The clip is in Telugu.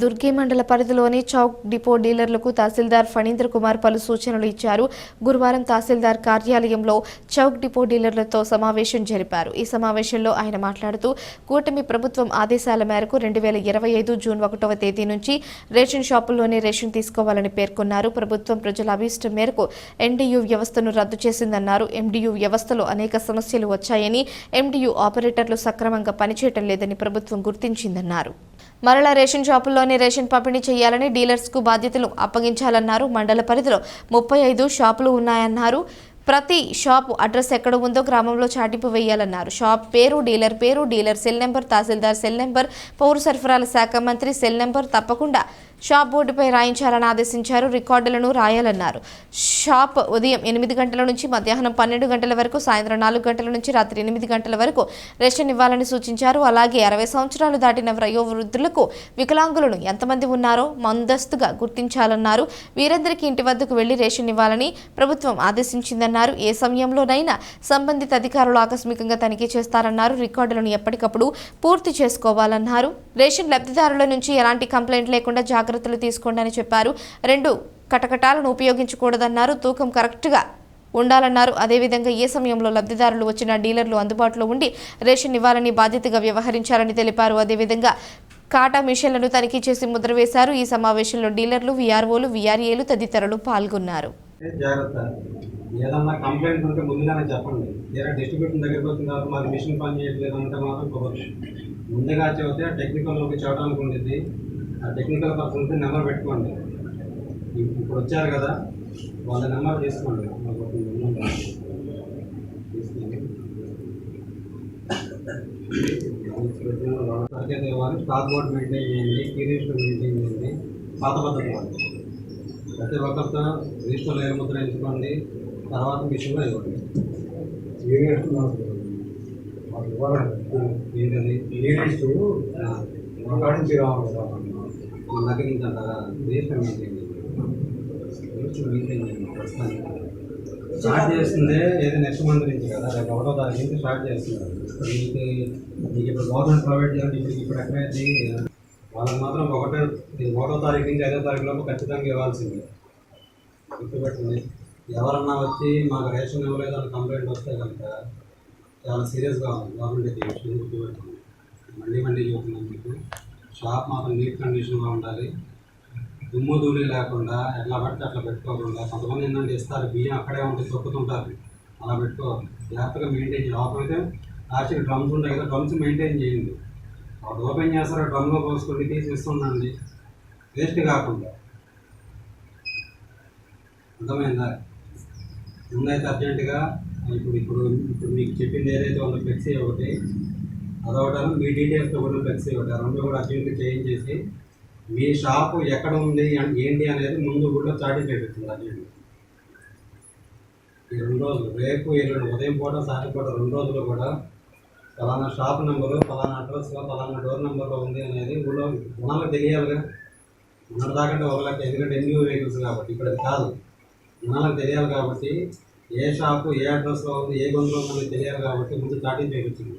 దుర్గి మండల పరిధిలోని చౌక్ డిపో డీలర్లకు తహసీల్దార్ ఫణీంద్ర కుమార్ పలు సూచనలు ఇచ్చారు. గురువారం తహసీల్దార్ కార్యాలయంలో చౌక్ డిపో డీలర్లతో సమావేశం జరిపారు. ఈ సమావేశంలో ఆయన మాట్లాడుతూ కూటమి ప్రభుత్వం ఆదేశాల మేరకు రెండు వేల ఇరవై ఐదు జూన్ ఒకటవ తేదీ నుంచి రేషన్ షాపుల్లోనే రేషన్ తీసుకోవాలని పేర్కొన్నారు. ప్రభుత్వం ప్రజల అభీష్టం మేరకు ఎన్డీయూ వ్యవస్థను రద్దు చేసిందన్నారు. ఎండీయూ వ్యవస్థలో అనేక సమస్యలు వచ్చాయని ఎండియు ఆపరేటర్లు సక్రమంగా పనిచేయటం లేదని ప్రభుత్వం గుర్తించిందన్నారు. మరలా రేషన్ షాపుల్లోనే రేషన్ పంపిణీ చేయాలని డీలర్స్కు బాధ్యతలు అప్పగించాలన్నారు. మండల పరిధిలో ముప్పై ఐదు షాపులు ఉన్నాయన్నారు. ప్రతి షాపు అడ్రస్ ఎక్కడ ఉందో గ్రామంలో చాటింపు వేయాలన్నారు. షాప్ పేరు డీలర్ పేరు dealer cell number tahsildar cell number పౌర సరఫరాల శాఖ మంత్రి సెల్ నెంబర్ తప్పకుండా షాప్ బోర్డుపై రాయించాలని ఆదేశించారు. రికార్డులను రాయాలన్నారు. షాప్ ఉదయం ఎనిమిది గంటల నుంచి మధ్యాహ్నం పన్నెండు గంటల వరకు సాయంత్రం నాలుగు గంటల నుంచి రాత్రి ఎనిమిది గంటల వరకు రేషన్ ఇవ్వాలని సూచించారు. అలాగే అరవై సంవత్సరాలు దాటిన వయోవృద్ధులకు వికలాంగులను ఎంతమంది ఉన్నారో ముందస్తుగా గుర్తించాలన్నారు. వీరందరికీ ఇంటి వద్దకు వెళ్ళి రేషన్ ఇవ్వాలని ప్రభుత్వం ఆదేశించిందన్నారు. ఏ సమయంలోనైనా సంబంధిత అధికారులు ఆకస్మికంగా తనిఖీ చేస్తారన్నారు. రికార్డులను ఎప్పటికప్పుడు పూర్తి చేసుకోవాలన్నారు. రేషన్ లబ్ధిదారుల నుంచి ఎలాంటి కంప్లైంట్ లేకుండా జాగ్రత్తలు తీసుకోండి అని చెప్పారు. రెండు కటకటాలను ఉపయోగించకూడదన్నారు. తూకం కరెక్ట్గా ఉండాలన్నారు. అదేవిధంగా ఏ సమయంలో లబ్ధిదారులు వచ్చిన డీలర్లు అందుబాటులో ఉండి రేషన్ ఇవ్వాలని బాధ్యతగా వ్యవహరించాలని తెలిపారు. అదేవిధంగా కాటా మిషన్లను తనిఖీ చేసి ముద్ర వేశారు. ఈ సమావేశంలో డీలర్లు వీఆర్ఓలు వీఆర్ఏలు తదితరులు పాల్గొన్నారు. జాగ్రత్త. ఏదన్నా కంప్లైంట్ ఉంటే ముందుగానే చెప్పండి. వేరే డిస్ట్రిబ్యూషన్ దగ్గరికి వచ్చిన తర్వాత మాది మిషన్ పని చేయట్లేదు అంటే మాత్రం ముందుగా చెబితే టెక్నికల్లోకి చేయడానికి ఉండేది. ఆ టెక్నికల్ పర్సన్స్ నెంబర్ పెట్టుకోండి. ఇప్పుడు వచ్చారు కదా వాళ్ళ నెంబర్ తీసుకోండి. మాకు ఒక తీసుకోండి. ఇవ్వాలి స్టాక్ బోర్డ్ మెయింటైన్ చేయండి కీ రిజిస్టర్ మెయింటైన్ చేయండి. పాత పద్ధతి వాళ్ళు. ప్రతి ఒక్కరితో రిజిస్టర్లో ఏ ముద్ర ఎంచుకోండి తర్వాత మిషన్లో ఇవ్వండి. ఏంటది? ఆ, మన దగ్గర నుంచి అంటారా రిజిస్టర్ మెయింటైన్ చేయండి రిజిస్టర్ మెయింటైన్ చేయండి ప్రస్తుతానికి స్టార్ట్ చేస్తుందే ఏది నెక్స్ట్ మంత్ నుంచి కదా? రేపు ఒకటో తారీఖు నుంచి స్టార్ట్ చేస్తున్నారు. మీకు మీకు ఇప్పుడు గవర్నమెంట్ ప్రొవైడ్ చేయాలంటే ఇప్పుడు ఇప్పుడు ఎక్కడైతే వాళ్ళకి మాత్రం ఒకటో ఒకటో తారీఖు నుంచి ఐదో తారీఖు లోపు ఖచ్చితంగా ఇవ్వాల్సిందే. గుర్తుపెట్టింది ఎవరన్నా వచ్చి మాకు రేషన్ ఇవ్వలేదు అని కంప్లైంట్ వస్తే కనుక చాలా సీరియస్గా ఉంది. గవర్నమెంట్ అయితే విషయం గుర్తుపెట్టుకోండి మళ్ళీ మళ్ళీ చెబుతున్నాను మీకు. షాప్ మాత్రం నీట్ కండిషన్గా ఉండాలి. దుమ్ము ధూళి లేకుండా ఎట్లా పడితే అట్లా పెట్టుకోకుండా కొంతమంది ఏంటంటే ఇస్తారు బియ్యం అక్కడే ఉంటే తొక్కుతుంటారు. అలా పెట్టుకోవాలి జాగ్రత్తగా మెయింటైన్ చేయాలి. అవసరమైతే లాస్ట్కి డ్రమ్స్ ఉంటాయి కదా డ్రమ్స్ మెయింటైన్ చేయండి. ఒకటి ఓపెన్ చేస్తారో డ్రమ్లో పోసుకొని తీసి ఇస్తుండండి వేస్ట్ కాకుండా. అర్థమైందా? ముందైతే అర్జెంటుగా ఇప్పుడు ఇప్పుడు ఇప్పుడు మీకు చెప్పింది ఏదైతే ఉందో ఫ్లెక్సీ ఒకటి అదొకటి మీ డీటెయిల్స్తో కూడా ఫ్లెక్సీ ఒకటి ఆ రెండు కూడా అర్జెంట్గా చేంజ్ చేసి మీ షాపు ఎక్కడ ఉంది ఏంటి అనేది ముందు కూడా చాటి చేపిస్తుంది అర్జెంట్ ఈ రెండు రోజులు రేపు ఎల్లుండి ఉదయం పూట సాయంత్రం పూట రెండు రోజులు కూడా ఫలానా షాప్ నెంబరు ఫలానా అడ్రస్లో ఫలానా డోర్ నెంబర్లో ఉంది అనేది ఊళ్ళో మనకు తెలియాలిగా. మన దాకంటే ఒక లక్ష ఎందుకంటే ఎన్యూ వెహికల్స్ కాబట్టి ఇక్కడ కాదు. మనకు తెలియాలి కాబట్టి ఏ షాపు ఏ అడ్రస్లో ఉంది ఏ గొంతులో ఉంది తెలియాలి కాబట్టి ముందు చాటింగ్ చేయించింది